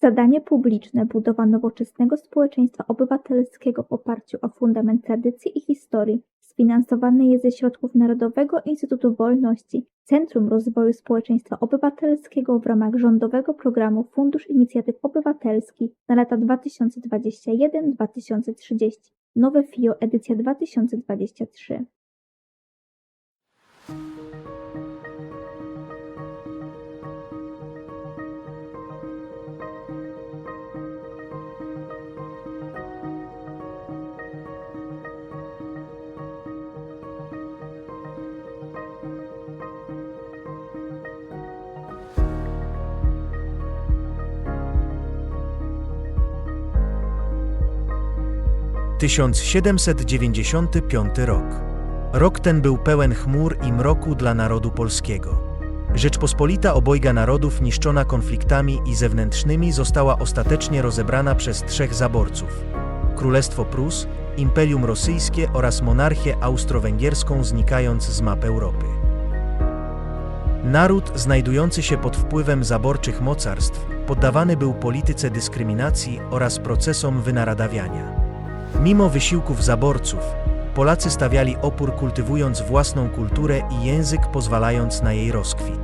Zadanie publiczne budowa nowoczesnego społeczeństwa obywatelskiego w oparciu o fundament tradycji i historii sfinansowane jest ze środków Narodowego Instytutu Wolności Centrum Rozwoju Społeczeństwa Obywatelskiego w ramach rządowego programu Fundusz Inicjatyw Obywatelskich na lata 2021-2030. Nowe FIO edycja 2023. – 1795 rok. Rok ten był pełen chmur i mroku dla narodu polskiego. Rzeczpospolita obojga narodów niszczona konfliktami i zewnętrznymi została ostatecznie rozebrana przez trzech zaborców. Królestwo Prus, Imperium Rosyjskie oraz monarchię austro-węgierską znikając z map Europy. Naród znajdujący się pod wpływem zaborczych mocarstw poddawany był polityce dyskryminacji oraz procesom wynaradawiania. Mimo wysiłków zaborców, Polacy stawiali opór kultywując własną kulturę i język pozwalając na jej rozkwit.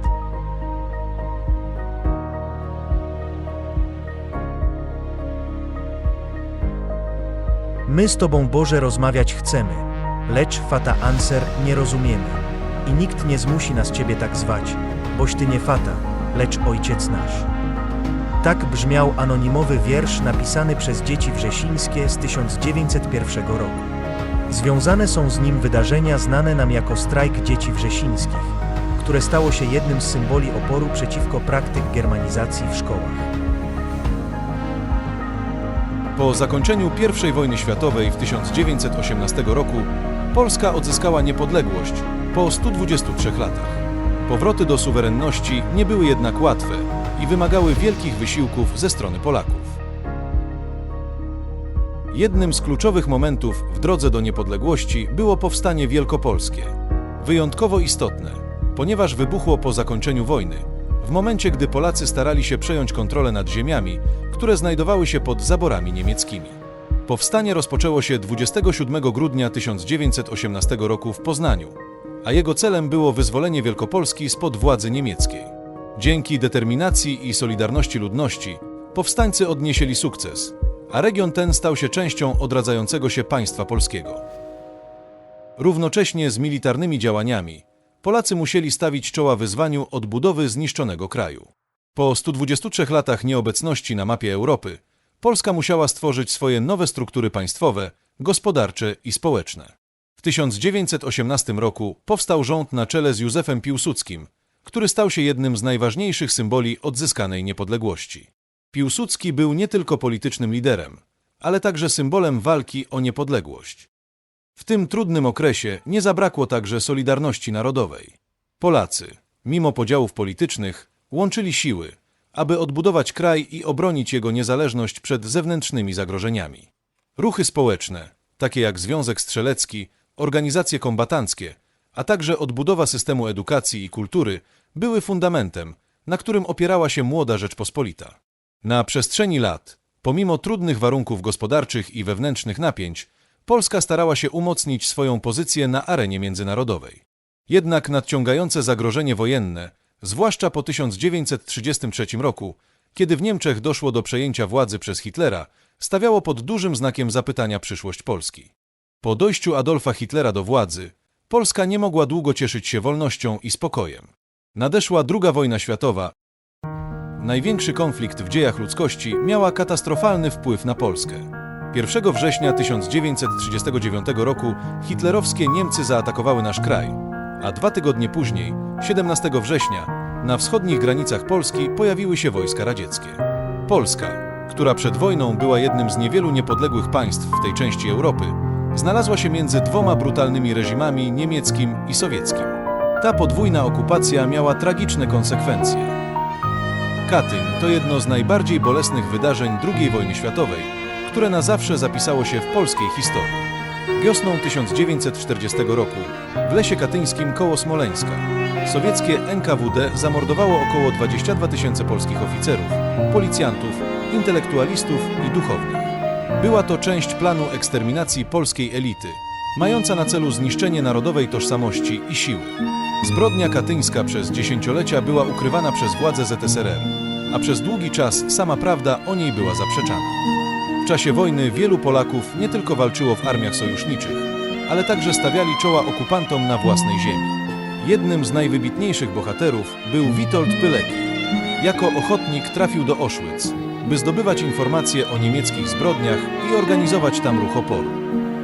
My z Tobą, Boże, rozmawiać chcemy, lecz Fata Anser nie rozumiemy. I nikt nie zmusi nas Ciebie tak zwać, boś Ty nie Fata, lecz Ojciec nasz. Tak brzmiał anonimowy wiersz napisany przez dzieci wrzesińskie z 1901 roku. Związane są z nim wydarzenia znane nam jako strajk dzieci wrzesińskich, które stało się jednym z symboli oporu przeciwko praktyk germanizacji w szkołach. Po zakończeniu I wojny światowej w 1918 roku Polska odzyskała niepodległość po 123 latach. Powroty do suwerenności nie były jednak łatwe i wymagały wielkich wysiłków ze strony Polaków. Jednym z kluczowych momentów w drodze do niepodległości było powstanie wielkopolskie. Wyjątkowo istotne, ponieważ wybuchło po zakończeniu wojny, w momencie gdy Polacy starali się przejąć kontrolę nad ziemiami, które znajdowały się pod zaborami niemieckimi. Powstanie rozpoczęło się 27 grudnia 1918 roku w Poznaniu, a jego celem było wyzwolenie Wielkopolski spod władzy niemieckiej. Dzięki determinacji i solidarności ludności powstańcy odnieśli sukces, a region ten stał się częścią odradzającego się państwa polskiego. Równocześnie z militarnymi działaniami Polacy musieli stawić czoła wyzwaniu odbudowy zniszczonego kraju. Po 123 latach nieobecności na mapie Europy, Polska musiała stworzyć swoje nowe struktury państwowe, gospodarcze i społeczne. W 1918 roku powstał rząd na czele z Józefem Piłsudskim, który stał się jednym z najważniejszych symboli odzyskanej niepodległości. Piłsudski był nie tylko politycznym liderem, ale także symbolem walki o niepodległość. W tym trudnym okresie nie zabrakło także solidarności narodowej. Polacy, mimo podziałów politycznych, łączyli siły, aby odbudować kraj i obronić jego niezależność przed zewnętrznymi zagrożeniami. Ruchy społeczne, takie jak Związek Strzelecki, organizacje kombatanckie, a także odbudowa systemu edukacji i kultury były fundamentem, na którym opierała się młoda Rzeczpospolita. Na przestrzeni lat, pomimo trudnych warunków gospodarczych i wewnętrznych napięć, Polska starała się umocnić swoją pozycję na arenie międzynarodowej. Jednak nadciągające zagrożenie wojenne, zwłaszcza po 1933 roku, kiedy w Niemczech doszło do przejęcia władzy przez Hitlera, stawiało pod dużym znakiem zapytania przyszłość Polski. Po dojściu Adolfa Hitlera do władzy, Polska nie mogła długo cieszyć się wolnością i spokojem. Nadeszła II wojna światowa. Największy konflikt w dziejach ludzkości miała katastrofalny wpływ na Polskę. 1 września 1939 roku hitlerowskie Niemcy zaatakowały nasz kraj, a dwa tygodnie później, 17 września, na wschodnich granicach Polski pojawiły się wojska radzieckie. Polska, która przed wojną była jednym z niewielu niepodległych państw w tej części Europy, znalazła się między dwoma brutalnymi reżimami niemieckim i sowieckim. Ta podwójna okupacja miała tragiczne konsekwencje. Katyń to jedno z najbardziej bolesnych wydarzeń II wojny światowej, które na zawsze zapisało się w polskiej historii. Wiosną 1940 roku w lesie katyńskim koło Smoleńska sowieckie NKWD zamordowało około 22 tysięcy polskich oficerów, policjantów intelektualistów i duchownych. Była to część planu eksterminacji polskiej elity, mająca na celu zniszczenie narodowej tożsamości i siły. Zbrodnia katyńska przez dziesięciolecia była ukrywana przez władze ZSRR, a przez długi czas sama prawda o niej była zaprzeczana. W czasie wojny wielu Polaków nie tylko walczyło w armiach sojuszniczych, ale także stawiali czoła okupantom na własnej ziemi. Jednym z najwybitniejszych bohaterów był Witold Pyleki. Jako ochotnik trafił do Auschwitz, by zdobywać informacje o niemieckich zbrodniach i organizować tam ruch oporu.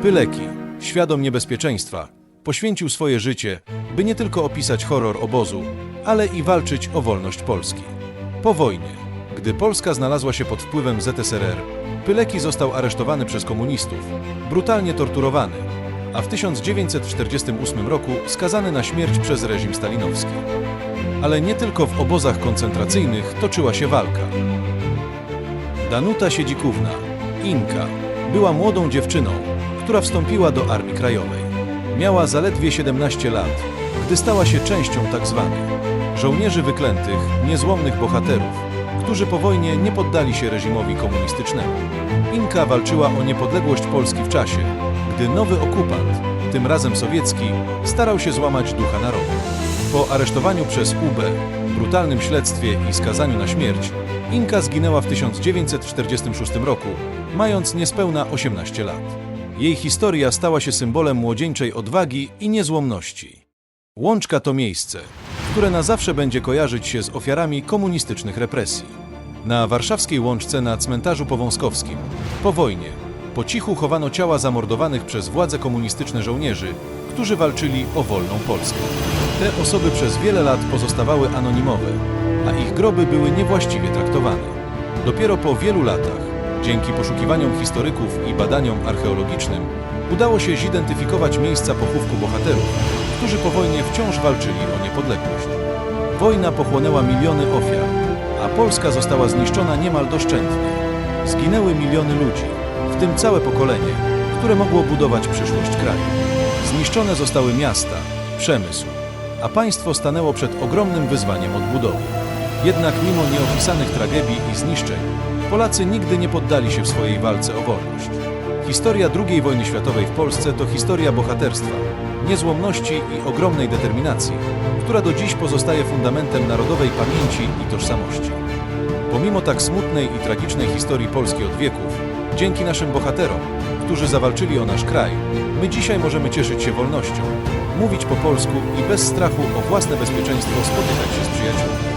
Pyleki, świadom niebezpieczeństwa, poświęcił swoje życie, by nie tylko opisać horror obozu, ale i walczyć o wolność Polski. Po wojnie, gdy Polska znalazła się pod wpływem ZSRR, Pyleki został aresztowany przez komunistów, brutalnie torturowany, a w 1948 roku skazany na śmierć przez reżim stalinowski. Ale nie tylko w obozach koncentracyjnych toczyła się walka. Danuta Siedzikówna, Inka, była młodą dziewczyną, która wstąpiła do Armii Krajowej. Miała zaledwie 17 lat, gdy stała się częścią tzw. żołnierzy wyklętych, niezłomnych bohaterów, którzy po wojnie nie poddali się reżimowi komunistycznemu. Inka walczyła o niepodległość Polski w czasie, gdy nowy okupant, tym razem sowiecki, starał się złamać ducha narodu. Po aresztowaniu przez UB, brutalnym śledztwie i skazaniu na śmierć, Inka zginęła w 1946 roku, mając niespełna 18 lat. Jej historia stała się symbolem młodzieńczej odwagi i niezłomności. Łączka to miejsce, które na zawsze będzie kojarzyć się z ofiarami komunistycznych represji. Na warszawskiej Łączce na cmentarzu powązkowskim, po wojnie, po cichu chowano ciała zamordowanych przez władze komunistyczne żołnierzy, którzy walczyli o wolną Polskę. Te osoby przez wiele lat pozostawały anonimowe, a ich groby były niewłaściwie traktowane. Dopiero po wielu latach, dzięki poszukiwaniom historyków i badaniom archeologicznym, udało się zidentyfikować miejsca pochówku bohaterów, którzy po wojnie wciąż walczyli o niepodległość. Wojna pochłonęła miliony ofiar, a Polska została zniszczona niemal doszczętnie. Zginęły miliony ludzi, w tym całe pokolenie, które mogło budować przyszłość kraju. Zniszczone zostały miasta, przemysł, a państwo stanęło przed ogromnym wyzwaniem odbudowy. Jednak mimo nieopisanych tragedii i zniszczeń, Polacy nigdy nie poddali się w swojej walce o wolność. Historia II wojny światowej w Polsce to historia bohaterstwa, niezłomności i ogromnej determinacji, która do dziś pozostaje fundamentem narodowej pamięci i tożsamości. Pomimo tak smutnej i tragicznej historii Polski od wieków, dzięki naszym bohaterom, którzy zawalczyli o nasz kraj, my dzisiaj możemy cieszyć się wolnością, mówić po polsku i bez strachu o własne bezpieczeństwo spotykać się z przyjaciółmi.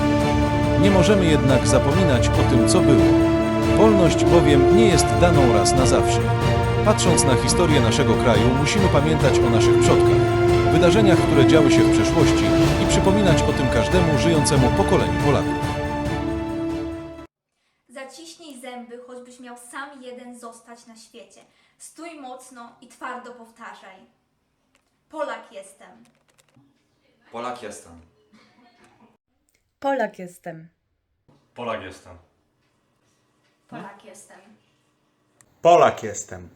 Nie możemy jednak zapominać o tym, co było. Wolność bowiem nie jest daną raz na zawsze. Patrząc na historię naszego kraju, musimy pamiętać o naszych przodkach, wydarzeniach, które działy się w przeszłości i przypominać o tym każdemu żyjącemu pokoleniu Polaków. Zaciśnij zęby, choćbyś miał sam jeden zostać na świecie. Stój mocno i twardo powtarzaj. Polak jestem. Polak jestem. Polak jestem. Polak jestem. Polak jestem. Polak jestem.